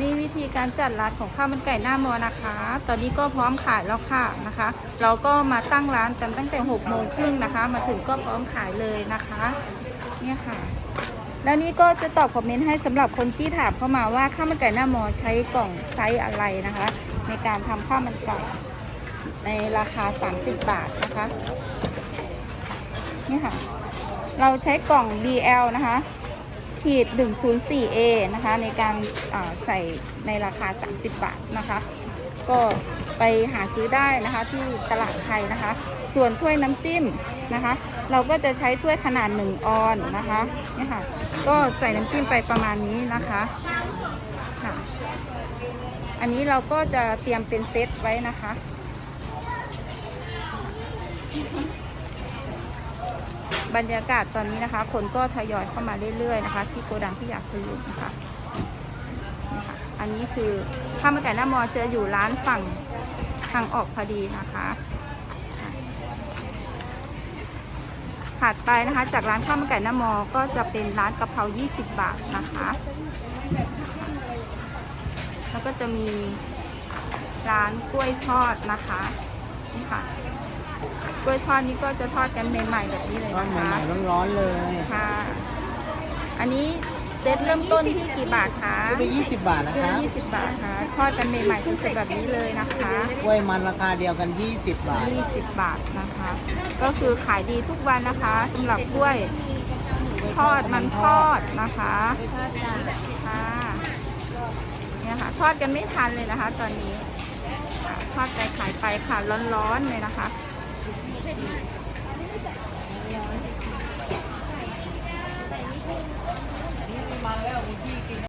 นี่วิธีการจัดร้านของข้าวมันไก่หน้ามอนะคะ ตอนนี้ก็พร้อมขายแล้วค่ะนะคะ เราก็มาตั้งร้านกันตั้งแต่6กโมงครึ่งนะคะ มาถึงก็พร้อมขายเลยนะคะ เนี่ยค่ะ แล้วนี่ก็จะตอบคอมเมนต์ให้สำหรับคนที่ถามเข้ามาว่าข้าวมันไก่หน้ามอใช้กล่องไซส์อะไรนะคะ ในการทำข้าวมันไก่ในราคา 30 บาทนะคะ นี่ค่ะ เราใช้กล่อง DL นะคะ ขีด 104A นะคะ ในการาใส่ในราคา 30 บาทนะคะ ก็ไปหาซื้อได้นะคะที่ตลาดไทยนะคะ ส่วนถ้วยน้ำจิ้มนะคะ เราก็จะใช้ถ้วยขนาด 1 ออนนะคะนี่ค่ะ ก็ใส่น้ำจิ้มไปประมาณนี้นะคะค่ะ อันนี้เราก็จะเตรียมเป็นเซตไว้นะคะ บรรยากาศตอนนี้นะคะ คนก็ทยอยเข้ามาเรื่อยๆนะคะ ที่โกดังที่อยากซื้อนะคะนี่ค่ะ อันนี้คือข้าวมันไก่หน้ามอเจออยู่ร้านฝั่งทางออกพอดีนะคะถัดไปนะคะ จากร้านข้าวมันไก่หน้ามอ ก็จะเป็นร้านกะเพรา 20 บาทนะคะ แล้วก็จะมีร้านกล้วยทอดนะคะนี่ค่ะ กล้วยทอดนี้ก็จะทอดกันใหม่ๆแบบนี้เลยร้อนนะใหคะม่ๆร้อนๆเลยค่ะ อันนี้เซตเริ่มต้นที่กี่บาทคะชุดละ20 บาทนะเดืคอนรับยี่สิบบาทค่ะ ทอดกันใหม่ๆจะแบบนี้เลยนะคะกล้วยมันราคาเดียวกัน 20 บาท ยี่สิบบาทนะคะ ก็คือขายดีทุกวันนะคะสำหรับกล้วยทอดมันทอดนะคะค่ะเนี่ยค่ะ ทอดกันไม่ทันเลยนะคะ ตอนนี้ค่ะทอดไปขายไปค่ะร้อนๆเลยนะคะ ハハハハ!